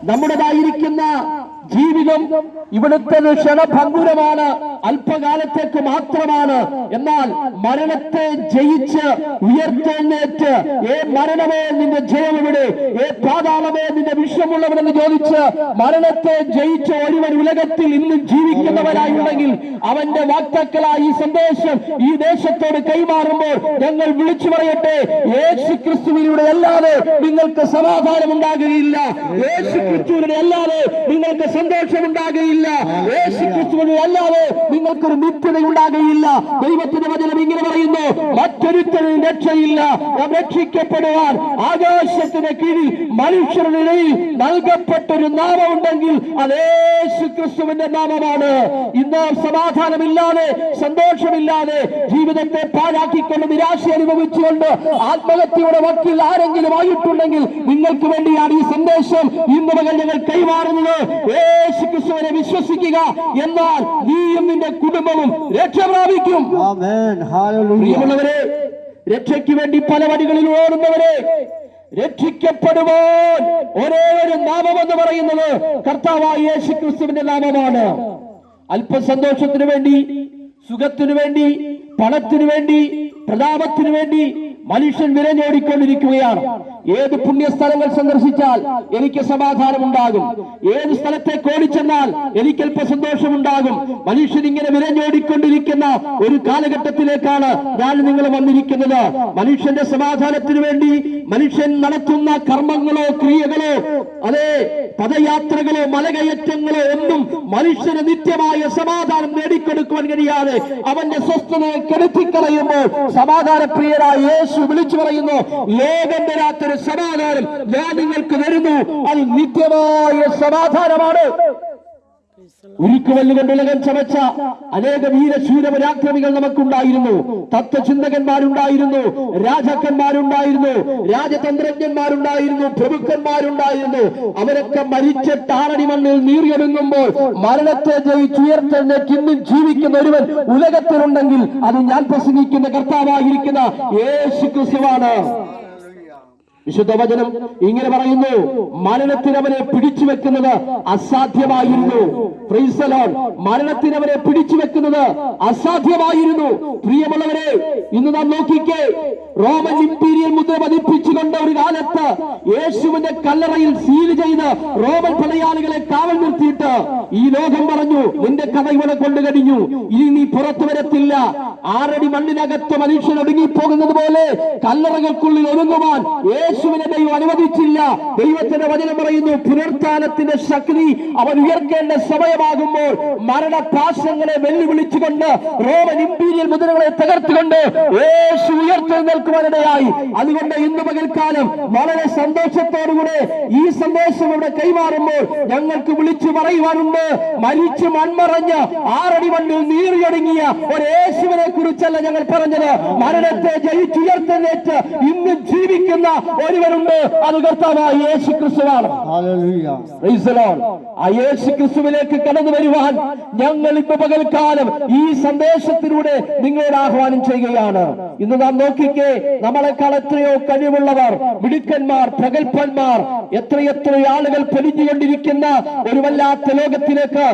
നമ്മുടേതായിരിക്കുന്ന ജീവിതം ഇവിടുത്തെ ക്ഷണഭങ്കുരമാണ് അല്പകാലത്തേക്ക് മാത്രമാണ്. എന്നാൽ മരണത്തെ ജയിച്ച് ഉയർത്തെഴുന്നേറ്റ് ഏ മരണമേ നിന്റെ ജയം ഇവിടെ ഏ പാതാളമേ നിന്റെ വിഷമുള്ളവരെന്ന് ചോദിച്ച് മരണത്തെ ജയിച്ച ഒരുവൻ ഉലകത്തിൽ ഇന്ന് ജീവിക്കുന്നവരായുണ്ടെങ്കിൽ അവന്റെ വാക്താക്കളായി ഈ സന്ദേശം ഈ ദേശത്തോട് കൈമാറുമ്പോൾ ഞങ്ങൾ വിളിച്ചു പറയട്ടെ യേശു ക്രിസ്തുവിലൂടെ അല്ലാതെ നിങ്ങൾക്ക് സമാധാനം ഉണ്ടാകുകയില്ല യേശു ക്രിസ്തുവിലൂടെ അല്ലാതെ നിങ്ങൾക്ക് സന്തോഷം ഉണ്ടാകുകയില്ല യേശു ക്രിസ്തുവിലൂടെ അല്ലാതെ നിങ്ങൾക്കൊരു നിത്യത ഉണ്ടാകുകയില്ല ദൈവത്തിന്റെ വചനം ഇങ്ങനെ പറയുന്നു മറ്റൊരുത്തരും രക്ഷയില്ല. രക്ഷിക്കപ്പെടുവാൻ ആകാശത്തിന് കീഴിൽ മനുഷ്യരുടെ ഇടയിൽ നൽകപ്പെട്ടൊരു നാമമുണ്ടെങ്കിൽ അത് യേശു ക്രിസ്തുവിന്റെ നാമമാണ്. ഇന്ന് സമാധാനമില്ലാതെ സന്തോഷമില്ലാതെ ജീവിതത്തെ പാഴാക്കിക്കൊണ്ട് നിരാശ അനുഭവിച്ചുകൊണ്ട് ആത്മഹത്യയുടെ വക്കിൽ ആരെങ്കിലും ആയിട്ടുണ്ടെങ്കിൽ നിങ്ങൾക്ക് വേണ്ടിയാണ് ഈ സന്ദേശം. ഇന്ന് മുതൽ ഞങ്ങൾ കൈമാറുന്നത് യേശു ക്രിസ്തുവിനെ വിശ്വസിക്കുക എന്നാൽ നീയും നിന്റെ കുടുംബവും രക്ഷ പ്രാപിക്കും. പ്രിയമുള്ളവരെ രക്ഷയ്ക്ക് വേണ്ടി പല വഴികളിൽ ഓടുന്നവരെ രക്ഷിക്കപ്പെടുവാൻ ഒരേ ഒരു നാമം എന്ന് പറയുന്നത് കർത്താവായ യേശു ക്രിസ്തുവിന്റെ നാമമാണ്. അല്പസന്തോഷത്തിനു വേണ്ടി സുഖത്തിനു വേണ്ടി പണത്തിനു വേണ്ടി പ്രതാപത്തിനു വേണ്ടി മനുഷ്യൻ വിരഞ്ഞോടിക്കൊണ്ടിരിക്കുകയാണ് ഏത് പുണ്യസ്ഥലങ്ങൾ സന്ദർശിച്ചാൽ എനിക്ക് സമാധാനം ഉണ്ടാകും ഏത് സ്ഥലത്തെ കോടിച്ചെന്നാൽ എനിക്ക് അല്പ സന്തോഷമുണ്ടാകും. മനുഷ്യൻ ഇങ്ങനെ വിരഞ്ഞോടിക്കൊണ്ടിരിക്കുന്ന ഒരു കാലഘട്ടത്തിലേക്കാണ് ഞാൻ നിങ്ങൾ വന്നിരിക്കുന്നത്. മനുഷ്യന്റെ സമാധാനത്തിന് വേണ്ടി മനുഷ്യൻ നടത്തുന്ന കർമ്മങ്ങളോ ക്രിയകളോ അതെ പദയാത്രകളോ മലകയറ്റങ്ങളോ ഒന്നും മനുഷ്യന് നിത്യമായ സമാധാനം നേടിക്കൊടുക്കുവാൻ കഴിയാതെ അവന്റെ സ്വസ്ഥതയെ കെടുത്തിക്കളയുമ്പോൾ സമാധാനപ്രിയരായ വിളിച്ചു പറയുന്നു ലോകം വരാത്തൊരു സമാധാനം ഞാൻ നിങ്ങൾക്ക് വരുന്നു. അത് നിത്യമായ സമാധാനമാണ്. ഉരുക്കുവല്ലുകൊണ്ട് ഉലകം ചമച്ച അനേക വീരശൂര പരാക്രമികൾ നമുക്കുണ്ടായിരുന്നു. തത്വചിന്തകന്മാരുണ്ടായിരുന്നു. രാജാക്കന്മാരുണ്ടായിരുന്നു. രാജതന്ത്രജ്ഞന്മാരുണ്ടായിരുന്നു. പ്രഭുക്കന്മാരുണ്ടായിരുന്നു. അവരൊക്കെ മരിച്ച ആറടി മണ്ണിൽ നീറിയൊടുങ്ങുമ്പോൾ മരണത്തെ ജയിച്ചുയർത്തെഴുന്നേറ്റ് ഇന്നും ജീവിക്കുന്ന ഒരുവൻ ഉലകത്തിലുണ്ടെങ്കിൽ അത് ഞാൻ പ്രസംഗിക്കുന്ന കർത്താവായിരിക്കുന്ന യേശു ക്രിസ്തുവാണ് വിശുദ്ധ വചനം ഇങ്ങനെ പറയുന്നു മരണത്തിന് അവനെ പിടിച്ചു വെക്കുന്നത് അസാധ്യമായിരുന്നു. മരണത്തിനവനെ പിടിച്ചു വെക്കുന്നത് അസാധ്യമായിരുന്നു. പ്രിയമുള്ളവരെ ഇന്ന് നാം നോക്കിക്കേ റോമൻ ഇമ്പീരിയൽ മുദ്ര പതിപ്പിച്ചുകൊണ്ട് ഒരു കാലത്ത് യേശുവിന്റെ കല്ലറയിൽ സീൽ ചെയ്ത് റോമൻ പടയാളികളെ കാവൽ നിർത്തിയിട്ട് ഈ ലോകം പറഞ്ഞു നിന്റെ കഥ ഇവിടെ കൊണ്ടു കഴിഞ്ഞു. ഇനി നീ പുറത്തു വരത്തില്ല. ആറടി മണ്ണിനകത്ത് മനുഷ്യൻ ഒടുങ്ങിപ്പോകുന്നത് പോലെ കല്ലറകൾക്കുള്ളിൽ ഒതുങ്ങുവാൻ യേശുവിനെ ദൈവം അനുവദിച്ചില്ല. ദൈവത്തിന്റെ വചനം പറയുന്നു പുനർത്ഥാനത്തിന്റെ ശക്തി അവൻ ഉയർക്കേണ്ട സമയമാകുമ്പോൾ മരണപാശങ്ങളെ വെല്ലുവിളിച്ചുകൊണ്ട് റോമൻ ഇമ്പീരിയൽ മുദ്രകളെ തകർത്തുകൊണ്ട് യേശു ഉയർത്തു നിൽക്കുവാനിടയായി അതുകൊണ്ട് ഇന്ന് പകൽക്കാലം വളരെ സന്തോഷത്തോടുകൂടെ ഈ സന്ദേശം ഇവിടെ കൈമാറുമ്പോൾ ഞങ്ങൾക്ക് വിളിച്ചു പറയുവാനുണ്ട്. മരിച്ചു മൺമറഞ്ഞ് ആറടി മണ്ണിൽ നീറിയൊടുങ്ങിയ ഒരു യേശുവിനെ കുറിച്ചല്ല ഞങ്ങൾ പറഞ്ഞത്. മരണത്തെ ജയിച്ചുയർത്തെന്നേറ്റ് ഇന്ന് ജീവിക്കുന്ന ഒരുവരുണ്ട്. അത് കർത്താവായ യേശു ക്രിസ്തുവാണ് ആ യേശു ക്രിസ്തുവിലേക്ക് കടന്നു വരുവാൻ ഞങ്ങൾ ഇന്ന് പകൽക്കാലം ഈ സന്ദേശത്തിലൂടെ നിങ്ങളോട് ആഹ്വാനം ചെയ്യുകയാണ്. ഇന്ന് നാം നോക്കിക്കേ നമ്മളെക്കാൾ എത്രയോ കഴിവുള്ളവർ മിടുക്കന്മാർ പ്രഗത്ഭന്മാർ എത്രയെത്ര ആളുകൾ പൊലിഞ്ഞുകൊണ്ടിരിക്കുന്ന ഒരു വല്ലാത്ത ലോകത്തിലേക്ക്